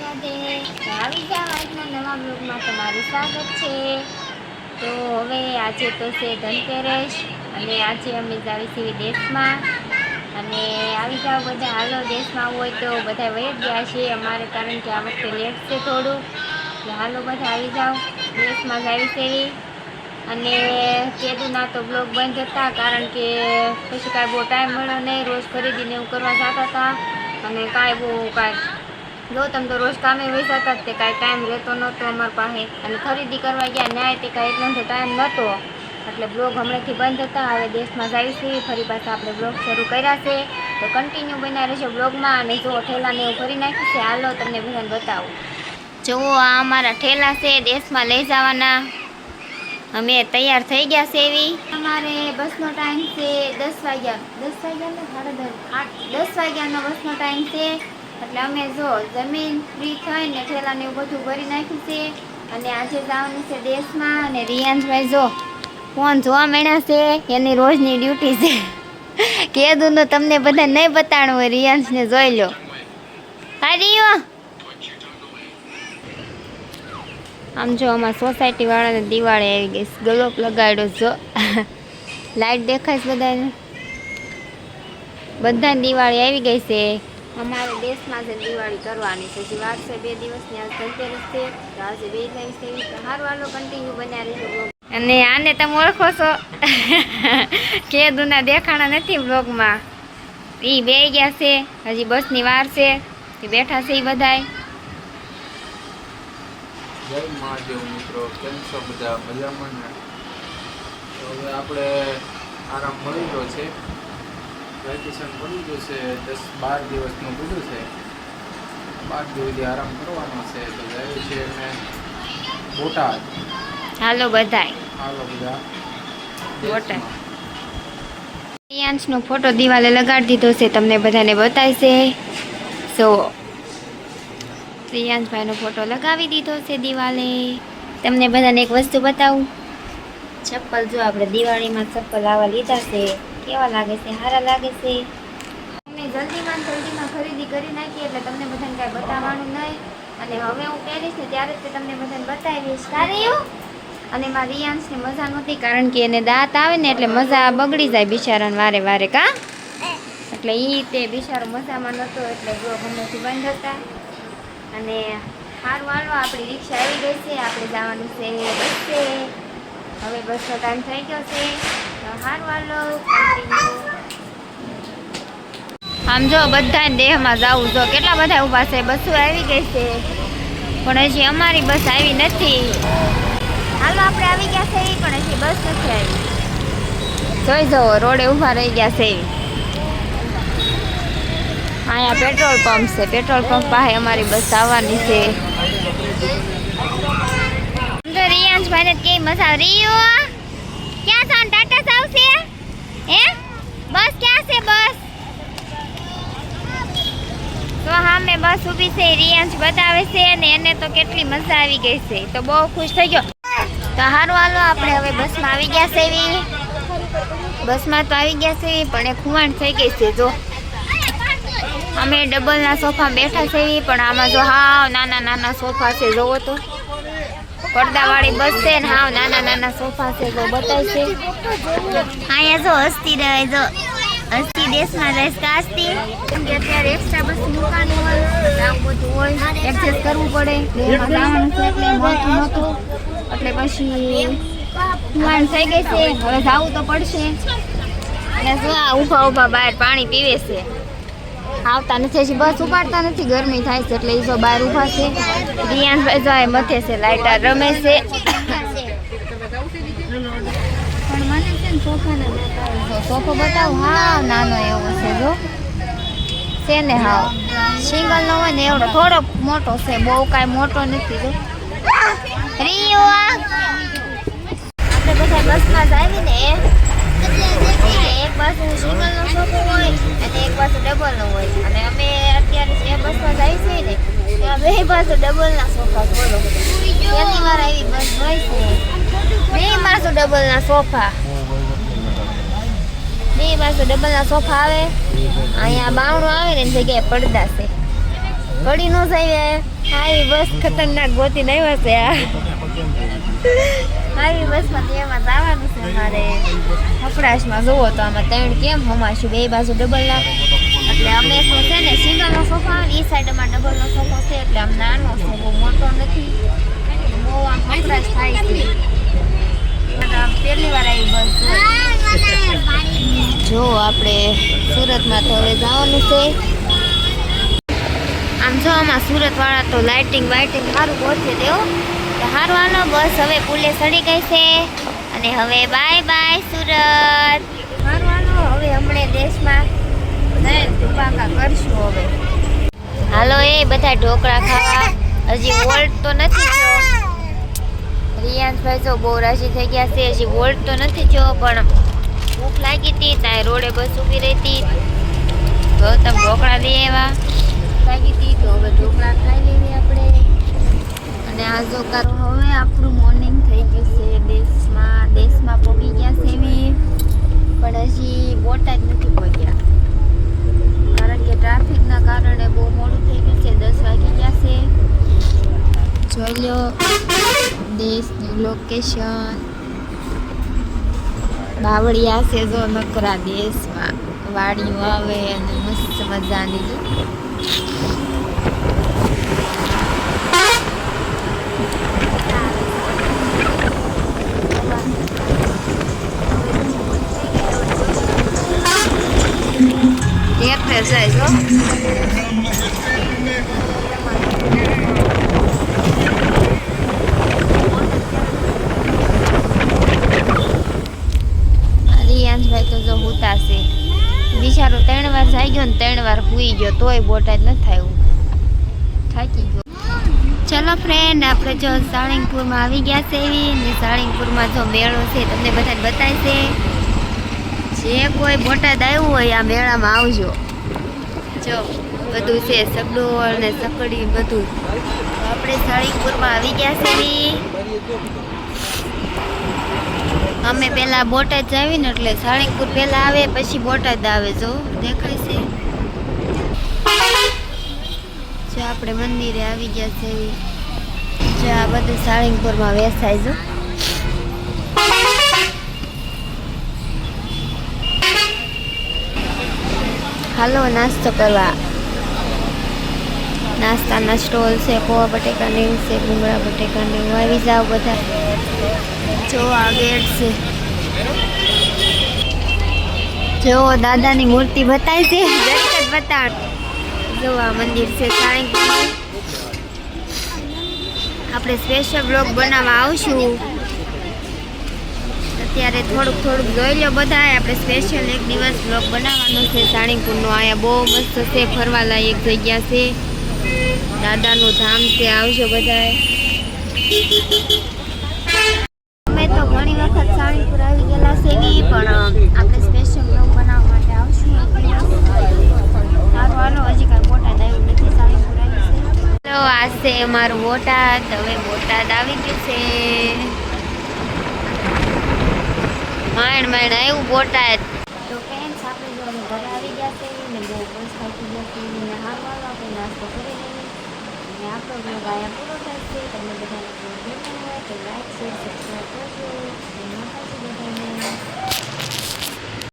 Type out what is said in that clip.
રાધે આવી જાવ આજના નવા બ્લોગમાં તમારું સ્વાગત છે. તો હવે આજે તો છે ધનતેરસ અને આજે અમે જાવી છીએ દેશમાં. અને આવી જાવ બધા, હાલો, દેશમાં હોય તો બધા વહી ગયા છે. અમારે કારણ કે આ વખતે લેટ છે થોડું. એટલે હાલો, બધા આવી જાવ દેશમાં જ આવી સેવી અને કેદુના તો બ્લોગ બંધ હતા, કારણ કે પછી કાંઈ બહુ ટાઈમ મળ્યો નહીં. રોજ ખરીદીને એવું કરવા જતા હતા. અને કાંઈ બહુ કાંઈ જો તમે તો રોજ કામે જતા જ તે કાંઈ ટાઈમ રહેતો નહોતો અમારી પાસે. અને ખરીદી કરવા ગયા, ન્યાય તે કાંઈ એટલો ટાઈમ નહોતો એટલે બ્લોગ હમણાંથી બંધ હતા હવે દેશમાં જઈશું, ફરી પાછા આપણે બ્લોગ શરૂ કર્યા છે. તો કન્ટિન્યુ બન્યા રહેશે બ્લોગમાં અને જો ઠેલાને એવું ભરી નાખ્યું છે, હાલો તમને બધાને બતાવું. જુઓ, આ અમારા ઠેલા છે, દેશમાં લઈ જવાના. અમે તૈયાર થઈ ગયા છે એવી. અમારે બસનો ટાઈમ છે દસ વાગ્યા. દસ વાગ્યાનો સાડા દસ. આઠ. દસ વાગ્યાનો બસનો ટાઈમ છે. એટલે અમે જો જમીન ફ્રી થઈને ઠેલાને એવું બધું ભરી નાખ્યું છે. અને આજે જવાનું છે દેશમાં અને રિયાંશભાઈ જો ફોન જોવા મળ્યા છે. એની રોજની ડ્યુટી છે. કીધું તો તમને બધા નહીં બતાડવું હોય રિયાંશને જોઈ લો. હા. રિયો આમ જો અમારા સોસાયટી વાળાને દિવાળી આવી ગઈ. ગલોપ લગાડ્યો જો લાઈટ દેખાય છે બધાને. બધાને દિવાળી આવી ગઈ છે. અમારે દેશમાં છે દિવાળી કરવાની છે. જે વાર છે બે દિવસની આજ ધનતેરસ છે તો આજે બે દિવસ એવી હાલો કન્ટિન્યુ બન્યા રહેજો અને આને તમે ઓળખો છો? કેદુના દેખાણા નથી બ્લોગમાં એ બે ગયા છે હજી બસની વાર છે. એ બેઠા છે એ બધાય. જય મહાદેવ મિત્રો કેમ છો બધા? મજામાં ને? હવે આપણે આરામ મળી ગયો છે. વેકેશન પડી ગયું છે દસ બાર દિવસનું બધું છે. બાર દિવસ આરામ કરવાનો છે તો જાય છે અમે બોટાદ. હાલો બધાય. હાલો બધા. બોટાદ. દેશમાં. ફોટો દિવાલે લગાડી દીધો છે તમને બધાને બતાવશે. સો પ્રિયાંશભાઈનો ફોટો લગાવી દીધો છે દિવાલે. તમને બધાને એક વસ્તુ બતાવું. ચપ્પલ જો આપણે દિવાળીમાં ચપ્પલ આવા લીધા છે કેવા લાગે છે? સારા લાગે છે? અમે જલ્દીમાં જલ્દીમાં ખરીદી કરી નાખી એટલે તમને બધાને કાંઈ બતાવવાનું નહીં. અને હવે હું પહેરીશ ને ત્યારે જ તમને બધાને બતાવીશ સારું અને મારા રિયાંશને મજા નહોતી કારણ કે એને દાંત આવે ને એટલે મજા બગડી જાય બિચારાને વારે વારે કા? એટલે એ તે બિચારો મજામાં નહોતો એટલે જો હમણાંથી બંધ હતા. અને સારું હાલો આપણી રિક્ષા આવી ગઈ છે આપણે જવાનું છે બસે હવે બસનો ટાઈમ થઈ ગયો છે. આમ જો બધા દેહમાં જવું જો, કેટલા બધા ઊભા છે? બસો આવી ગઈ છે. પણ હજી અમારી બસ આવી નથી. હાલો, આપણે આવી ગયા છે, પણ હજી બસ નથી આવી. જોઈ જવો રોડે ઊભા રહી ગયા છે. અહીંયા પેટ્રોલ પંપ છે. પેટ્રોલ પંપ પાસે અમારી બસ આવવાની છે. તો રિયાંશભાઈને તો કેવી મજા રિયો ક્યાં છો? ટાટા આવશે હે? બસ ક્યાં છે? બસ. તો હા મેં બસ ઊભી છે, રિયાંશ બતાવે છે અને એને તો કેટલી મજા આવી ગઈ છે. તો બહુ ખુશ થઈ ગયો. તો હારું, હાલો, આપણે હવે બસમાં આવી ગયા છે એવી. બસમાં તો આવી ગયા છે પણ એ ખુવાણ થઈ ગઈ છે, જો. અમે ડબલના સોફા બેઠા છે પણ આમાં જો હા નાના નાના સોફા છે, જોવો તો. પડદાવાળી બસ છે ને હાવ નાના નાના સોફા છે તો બતાય છે. અહીંયા જો હસ્તી રહે જો હસ્તી દેશમાં રહીશ કાસ્તી કેમ કે અત્યારે એક્સ્ટ્રા બસ મૂકવાનું હોય આમ બધું હોય એડજસ્ટ કરવું પડે. જવાનું છે એટલે મળતું નહોતું. એટલે પછી ખુવાણ થઈ ગઈ છે. હવે જવું તો પડશે. અને જો આ ઊભા ઊભા બહાર પાણી પીવે છે. આવતા નથી હજી બસ ઉપાડતા નથી ગરમી થાય છે એટલે જો બહાર ઊભા છે. રિયાનભાઈ જો એ મથે છે લાઇટર રમે છે. પણ મને છે ને સોફાના સોફો બતાવું હાવ નાનો એવો છે જો. છે ને સિંગલનો હોય ને એવડો થોડો મોટો છે બહુ કાંઈ મોટો નથી જો. રિયો આપણે બધા બસમાં જ આવીને એક બાજુ સિંગલ નો સોફો હોય અને એક બાજુ ડબલ હોય. અને અમે અત્યારે જે બસમાં જાય છે ને બે બાજુ ડબલ ના સોફા બોલો. પહેલી વાર આવી બસ હોય છે. બે બાજુ ડબલ ના સોફા. બે બાજુ ડબલ ના સોફા આવે. અહીંયા બાવણું આવે ને, એની જગ્યાએ પડદા છે. પડી નો જાય આવી બસ ખતરનાક ગોતી નહીં હશે આ. હાવી બસમાં તો એમાં જવાનું છે અમારે. કપડાશમાં જોવો તો આમાં ત્રણ કેમ હમાશું બે બાજુ ડબલ ના. એટલે અમે શું છે ને સિંગલનો સોફો આવે એ સાઈડમાં ડબલનો સોફો છે, એટલે આમ નાનો છે, બહુ મોટો નથી. બહુ આમ કપડાશ થાય છે. પહેલી વાર આવી બસ. જો આપણે સુરતમાં તો હવે જવાનું છે. આમ જો આમાં સુરત વાળા તો લાઇટિંગ વાઇટિંગ સારું પહોંચે દેવો તો સારું હાલો બસ હવે પુલે ચડી ગઈ છે. અને હવે બાય બાય સુરત. સારું હાલો હવે હમણે દેશમાં ધુબાકા કરશું હવે. હાલો એ બધા ઢોકળા ખાવા. હજી વોલ્ટ તો નથી જો રિયાંશભાઈ જો બહુ રાજી થઈ ગયા છે. હજી વોલ્ટ તો નથી જો પણ ભૂખ લાગી હતી ત્યાં રોડે બસ ઊભી રહી હતી. ગૌતમ ઢોકળા લઈ આવ્યા. લાગી હતી તો હવે ઢોકળા ખાઈ લેવી આપણે. અને આ જો હવે આપણું મોર્નિંગ થઈ ગયું છે. દેશમાં દેશમાં પહોંચી ગયા છે એવી. પણ હજી બોટાદ નથી પહોંચ્યા કારણ કે ટ્રાફિકના કારણે બહુ મોડું થઈ ગયું છે. દસ વાગી ગયા છે. જોઈ લો દેશનું લોકેશન બાવળિયા છે જો નકરા દેશમાં. વાડીઓ આવે અને મસ્ત મજાની. એક્સરસાઇઝ હો તો જો હુતાશે બિચારો ત્રણ વાર જાઈ ગયો ને ત્રણ વાર હુઈ ગયો તોય બોટાદ ન થયું થાકી ગયો ચલો ફ્રેન્ડ આપણે જો સાળંગપુરમાં આવી ગયા છે ને સાળંગપુરમાં જો મેળો છે તમને બધાને બતાવશે જે કોઈ બોટાદ આવ્યું હોય આ મેળામાં આવજો. જો, બધું છે, સગડોળ ને સકડી બધું. આપણે સાળીપુરમાં આવી ગયા છે એવી અમે પહેલા બોટાદ જાવી ને એટલે સાળીપુર પહેલા આવે, પછી બોટાદ આવે, જો, દેખાય છે. જો, આપણે મંદિરે આવી ગયા છે જો, આ બધું સાળીપુરમાં વેસાય, જો. હાલો, નાસ્તો કરવા. નાસ્તાના સ્ટોલ છે પોવા બટેકાની છે, ભૂંગળા બટેકાની આવી જાઓ બધા. જો આ ગેટ છે. જો દાદાની મૂર્તિ બતાવી છે. દર્શક બતાડ. જો આ મંદિર છે સાંઈ આપણે સ્પેશિયલ બ્લોગ બનાવવા આવશું. અત્યારે થોડુંક થોડુંક જોઈ લો બધા આપણે સ્પેશિયલ એક દિવસ બ્લોગ બનાવવાનો છે. સાણીપુરનો. અહીંયા બહુ મસ્ત છે. ફરવાલાયક જગ્યા છે. દાદાનું ધામ છે. આવજો બધાએ. અમે તો ઘણી વખત સાણીપુર આવી ગયેલા છે. પણ આપણે સ્પેશિયલ બનાવવા માટે આવશું એક હજી કાંઈ બોટાદ આવ્યું નથી. છે. તો આ છે અમારું બોટાદ. હવે બોટાદ આવી ગયું છે. માણ માણ આવ્યું બોટાદ. તો ફ્રેન્ડ્સ આપણે જો અમે ગયા છે, ને બહુ બસ થાકી ગયા છે હાર મારો આપણે નાસ્તો કરી લઈએ. અને આપણો બ્લોગ આયા પૂરો થશે તમને બધાને હોય તો લાઈક શેર સબસ્ક્રાઈબ કરજો. માતાજી બધાને.